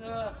나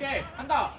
이스. 오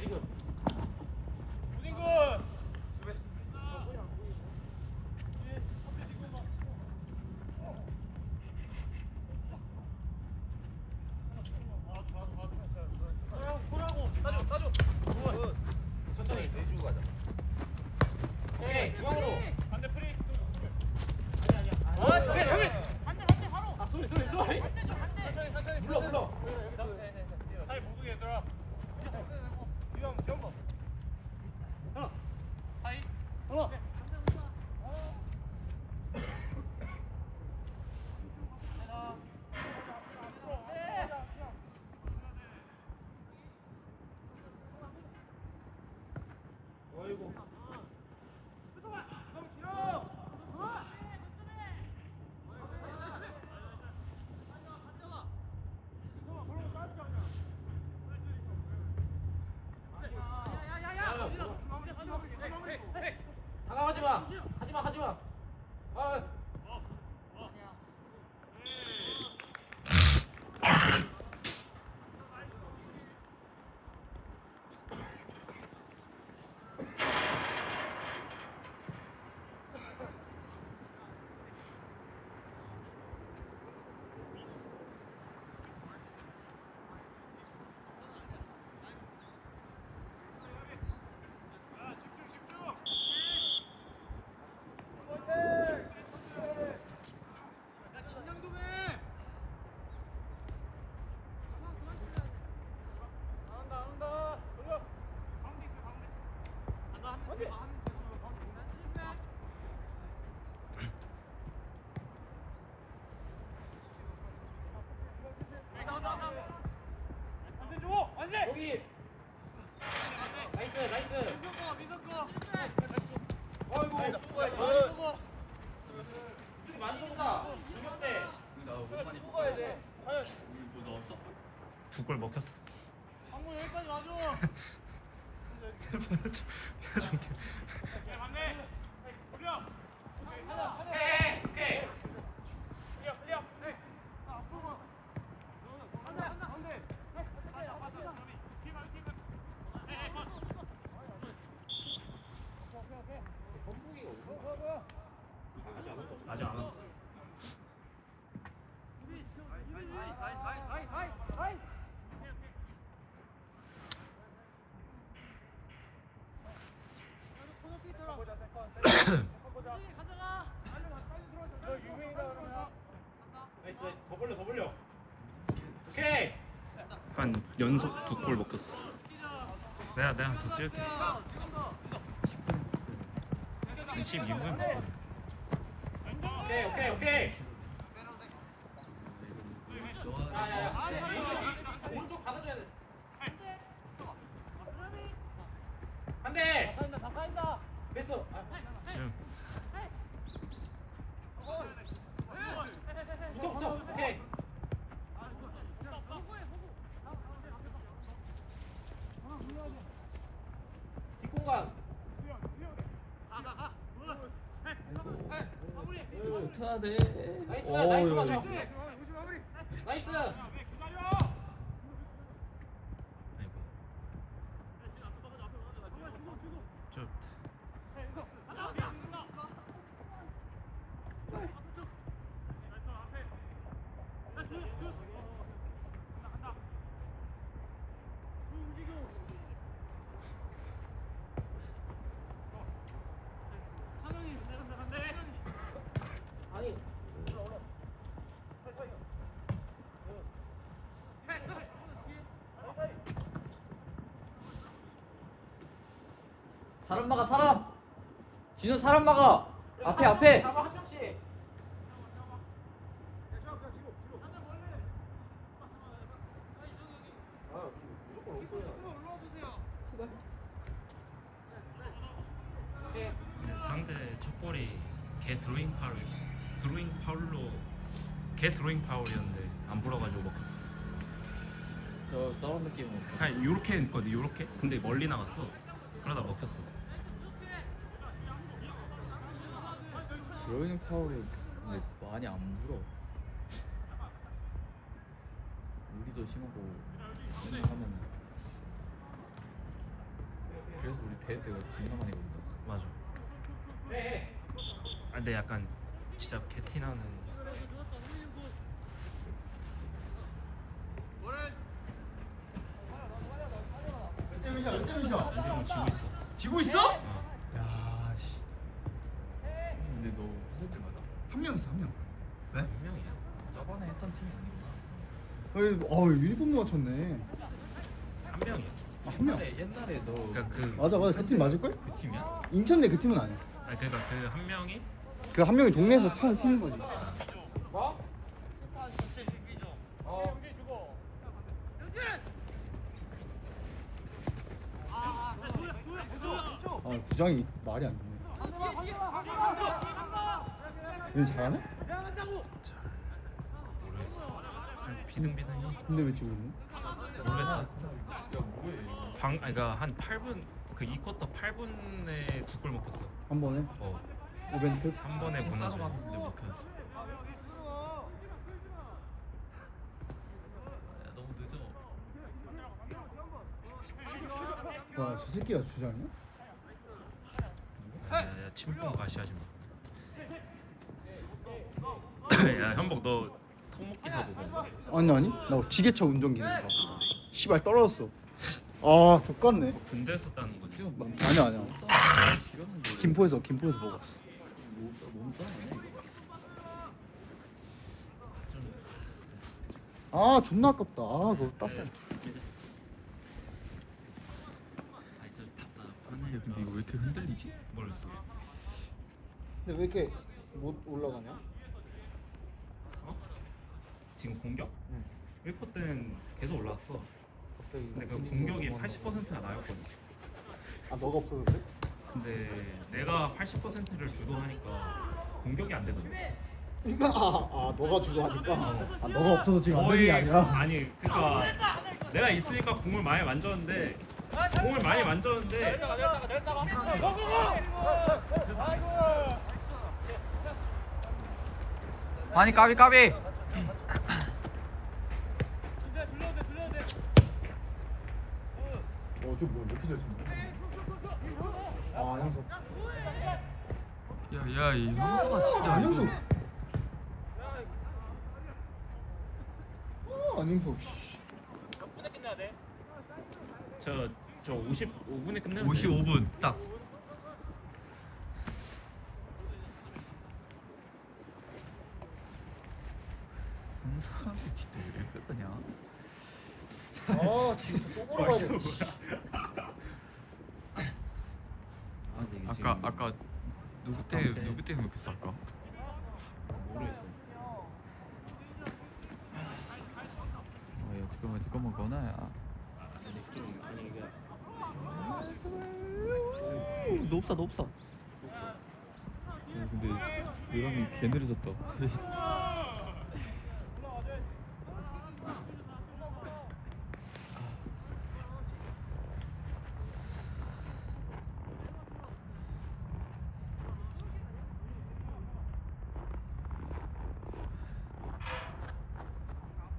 지금. 우딩군. 보라고 따줘 따줘 천천히. 내주고 가자 오케이 중앙으로. 반대 프리 아니 아니야. 아, 어, 오케이, 오케이, 오케이. 오케이. 아 소리 소리 소리. 천천히 천천히 불러 불러. 아이 모두 얘들아 이형 이형 하나. 하이 하나. 어이구. 다가가지 마. 하지 마. 하지 마. 아. 여기. 나이스 나이스. 어이구. 좀 만성다. 이겼대. 두골 먹혔어. 여기까지 와줘 표정 반대 올려 오케이 오케이. 흘려 흘려 네. 안돼 안돼 안돼 아직 안 왔어. 나이스 나이스. 더 벌려 더 벌려. 오케이. 한 연속 두 골 먹혔어. 내가 내가 더 찍을게. 12분. 오케이 오케이 오케이. 오른쪽 받아줘야 돼. 한 대. 됐어. 아, 지금 붙어 붙어. 오케이. 뒷공간. 못하네. 나이스 나이스 맞아. 나이스. 좀 아니. 사람 막아 사람 진우 사람 막아 앞에 앞에 잡아 한 명씩. 드로잉 파울이었는데 안 불어가지고 먹었어 저 저런 느낌으로 한 요렇게 했거든 요렇게 근데 멀리 나갔어 그러다 먹혔어. 드로잉 파울이 근데 많이 안 불어. 우리도 심하고 맨날 하면 그래서 우리 대회 때가 존나 많이 걸린다. 맞아. 아 근데 약간 진짜 개티나는 몇 점이셔? 몇 점이셔? 안정을 지고 있어. 지고 있어? 어. 야 씨. 근데 너 후회 때마다 한 명 있어 한 명. 왜? 몇 명이야? 저번에 했던 팀이 아니구나. 어이, 어 유니폼 맞췄네. 한 명이야. 아, 한 명. 옛날에 옛날에 너 그러니까 그 맞아 맞아 그 팀 맞을 걸? 그 팀이야? 인천대 그 팀은 아니야. 아니 그러니까 그 한 명이 그 한 명이 동네에서 찾은 팀인 거지. 아 구장이 말이 안 되네. 얘 잘하네? 모르겠어. 비등비등해. 근데 왜 지고 있네? 모르겠다. 야 뭐해? 방 아니 그러니까 한 8분 그 2쿼터 8분에 두 골 먹혔어. 한 번에 어. 오벤트. 한 번에 싸서 무너져. 봤는데 못 켰어. 야 너무 늦어. 와, 저 새끼가 주장이야? 침봉 가시하지 마. 야 현복 너 토목기 사고 뭐? 아니 아니. 나 지게차 운전기능 봐. 씨발 떨어졌어. 아, 족같네. 군대에 썼다는 거지. 지금 막 아니야 아니야. 싸움 지렸는데 김포에서 김포에서 먹었어. 아, 존나 아깝다. 아, 그거 땄어. 아니 좀 답답하네. 야 근데 이렇게 흔들리지? 모르겠어. 근데 왜 이렇게 못 올라가냐? 어? 지금 공격? 응. 1쿼 때는 계속 올라왔어. 갑자기. 근데 그 공격이 80%가 나였거든. 아, 너가 없어서 그래? 근데 내가 80%를 주도하니까 공격이 안 되던데. 아, 아, 너가 주도하니까. 아, 너가 없어서 지금 안 되는 게 아니라. 아니 그러니까 내가 있으니까 공을 많이 만졌는데 공을 많이 만졌는데 아니 까비 까비. 어, 저 뭐야? 왜 이렇게 잘 치냐? 아, 형수. 야야 이 형사가 진짜 아, 이거- 형수. 어. 씨. 저 저 55분에 끝내면 55분 딱. 형사가 진짜 왜 이렇게 끝나냐? 아, 진짜 또 보러 가야 돼. 아, 근데 이게 아까 지금 아까 누구 때 아까 누구 때문에 그랬어 아까? 모르겠어. 어야 잠깐만 잠깐만 건아야. 아니 좀 아니 이게 너 없어 너 없어. 어, 근데 유람이 개 느려졌다.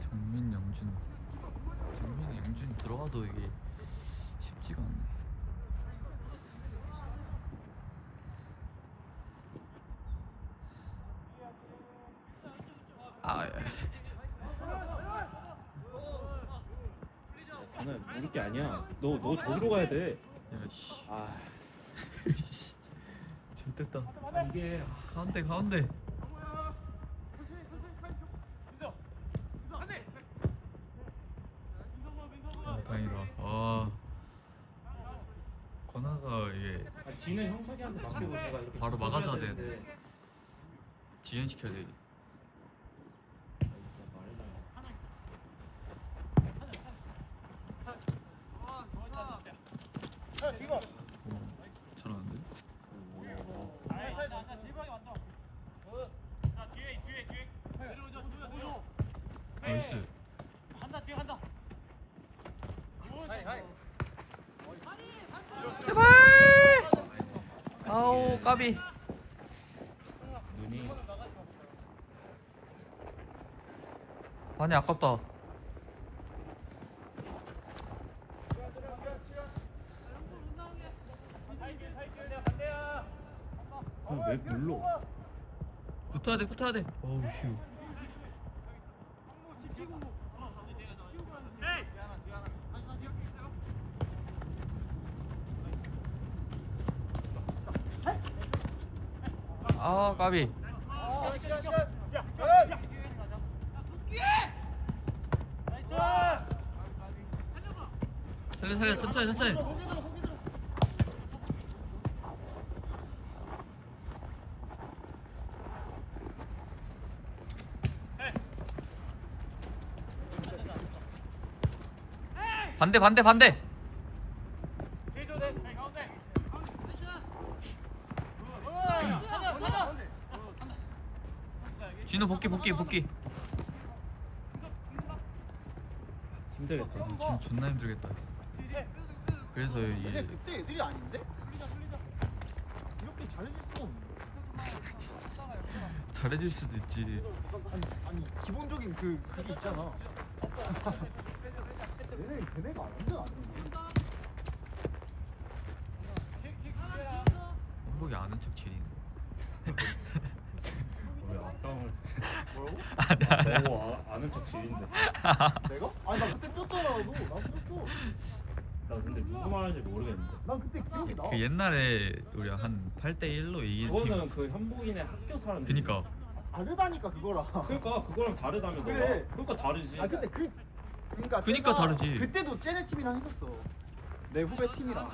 정민 영준 정민 영준 들어가도 이게 쉽지가 않네. 아, 예. 나는 모를 게 아니야. 너 너 저기로 가야 돼. 야, 씨. 아 좋됐다. 이게 가운데, 가운데. 아, 다행이다. 아. 권하가 이게 아, 뒤는 형석이한테 맡기고 제가 이렇게 바로 막아줘야. 되는데. 지연시켜야 돼. 아, 진짜 말해놔. 어, 잘하는데? 나이스. 간다 뒤에 간다. 하이 하이. 제발! 아우 까비. 눈이. 아니 아깝다. 어, 왜 눌러? 붙어야 돼 붙어야 돼. 어우 슈 아 까비. 살려 살려 천천히 천천히. 반대 반대 반대 진우 복귀 복귀 힘들겠다. 진우 존나 힘들겠다. 그래서 근데 이게 그때 애들이 아닌데? 이렇게 잘해줄 수 없는데 잘해줄 수도 있지. 아니, 아니 기본적인 그 그게 있잖아. 얘네 걔네가 완전 아닌데 한복이 아는 척 지리 네 왜 악당을 뭐라고? 아, 아는 척 지린데. 내가? 아니 나 그때 떴잖아 너나 떴어 나 근데 누구 말하는지 모르겠는데. 난 그때 기억이 나 그 옛날에 우리 한 8대 1로 이긴 팀 그거는 그 현복인의 학교 사람. 그니까 다르다니까 그거랑 그러니까 그거랑 다르다며 너가. 그래. 그러니까 다르지. 아 근데 그 그러니까 그니까 다르지. 그때도 쟤네 팀이랑 했었어 내 후배 팀이랑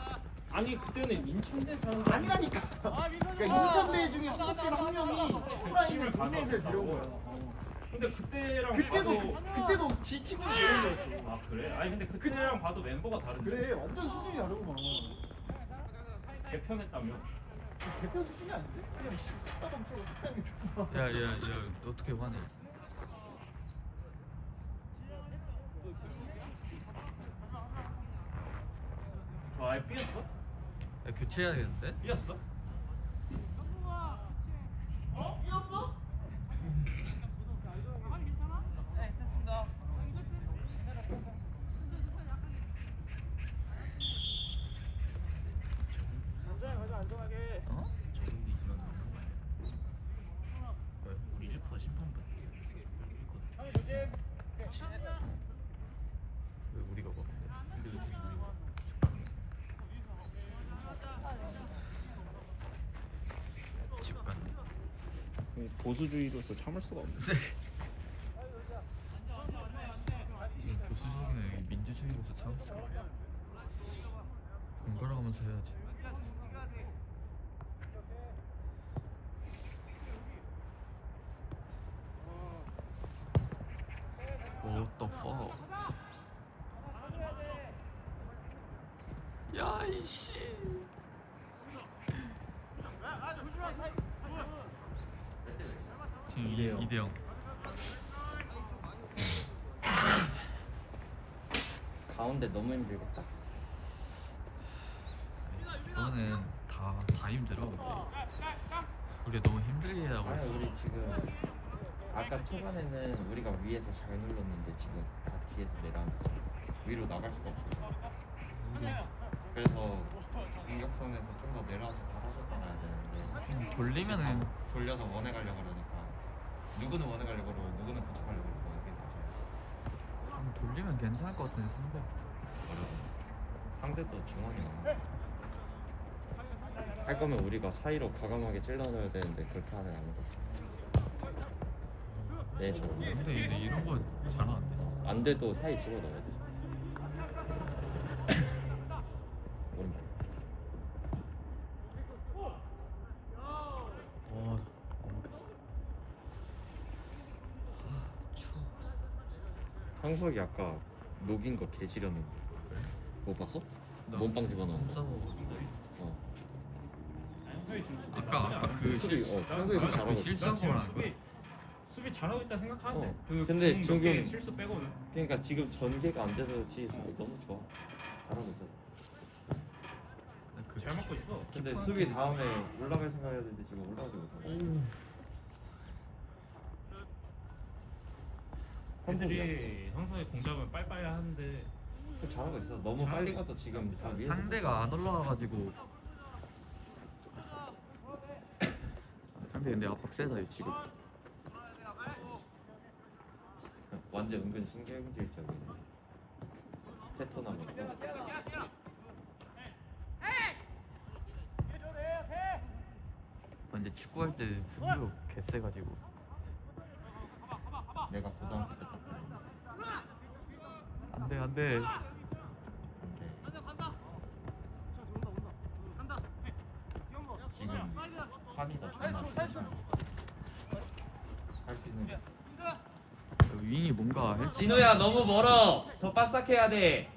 아니 그때는 인천대 사람 아니라니까 그러니까 인천대 중에 소속된 한 명이 있는 동네 애들 데려온 거야 근데 그때랑 그때도 봐도 그, 그때도 지 친구 데려온 거였어 아 그래? 아니 근데 그때랑 봐도 멤버가 다른데. 그래 완전 수준이 다르구만 개편했다며. 대표 수준이 아닌데? 그냥 씨 싹다 멈추고 싹다 야야 야 어떻게 화내 너 아예 삐었어? 야, 교체해야겠는데? 삐었어? 어? 저분이 그런. 왜? 우리 1% 심판밖에 왜 우리가 뭐 근데 왜 계속 우리가 집 갔네 보수주의로서 참을 수가 없네. 이건 보수적이나 여기 민주주의로서 참을 수가 없어 번갈아가면서 해야지 What the fuck 야 이씨 지금 이대영. 2대 0 가운데 너무 힘들겠다. 이거는 다, 다 힘들어 우리가 너무 힘들게 하고 아니 있어. 우리 지금 아까 초반에는 우리가 위에서 잘 눌렀는데 지금 다 뒤에서 내려앉아 위로 나갈 수가 없어 그래서 공격선에서 좀 더 내려와서 받아줘 나가야 되는데. 좀 돌리면은 돌려서 원에 가려고 그러니까 누구는 원에 가려고 그러고 누구는 그쪽 가려고 그러고 이게 좀 돌리면 괜찮을 것 같은데 상대. 상대도 중원이 많아. 할 거면 우리가 사이로 과감하게 찔러넣어야 되는데 그렇게 하는 아무도 없어 네 저런 근데 얘네 이런 거 잘하는데 안 돼도 사이 집어 넣어야 돼. 오른쪽. 와 어묵했어 아 추워 상석이 아까 녹인 거 개지렸는데. 못 봤어? 몸빵 집어넣은 거. 어. 수비 아까 아까 그 수비, 실수 어, 상석이 좀그 잘하고. 실수한 거라는 거야 수비 잘하고 있다 생각하는데. 어. 그 근데 공 지금- 실수 빼고는. 그러니까 지금 전개가 안 돼서 그렇지 수비 너무 좋아. 잘하고 있어. 그 잘 맞고 있어. 근데 수비 다음에 올라갈 생각해야 되는데 지금 올라가지 못하고. 애들이 항상 공잡으면 빨빨 하는데 잘하고 있어. 너무 빨리 가도 지금 다 위에서 상대가 안 올라와가지고. 아, 상대 근데 압박 세다 이 지금 완전 은근 신경질적이네. 테토나면 근데 축구할 때 승부욕 개세가지고. 내가 고등학교 때 딱. 안돼 안돼 근데 지금 판이다 존나 할수 있는 게. 그 윙이 뭔가 헬스 진우야 너무 멀어. 더 바싹 해야 돼.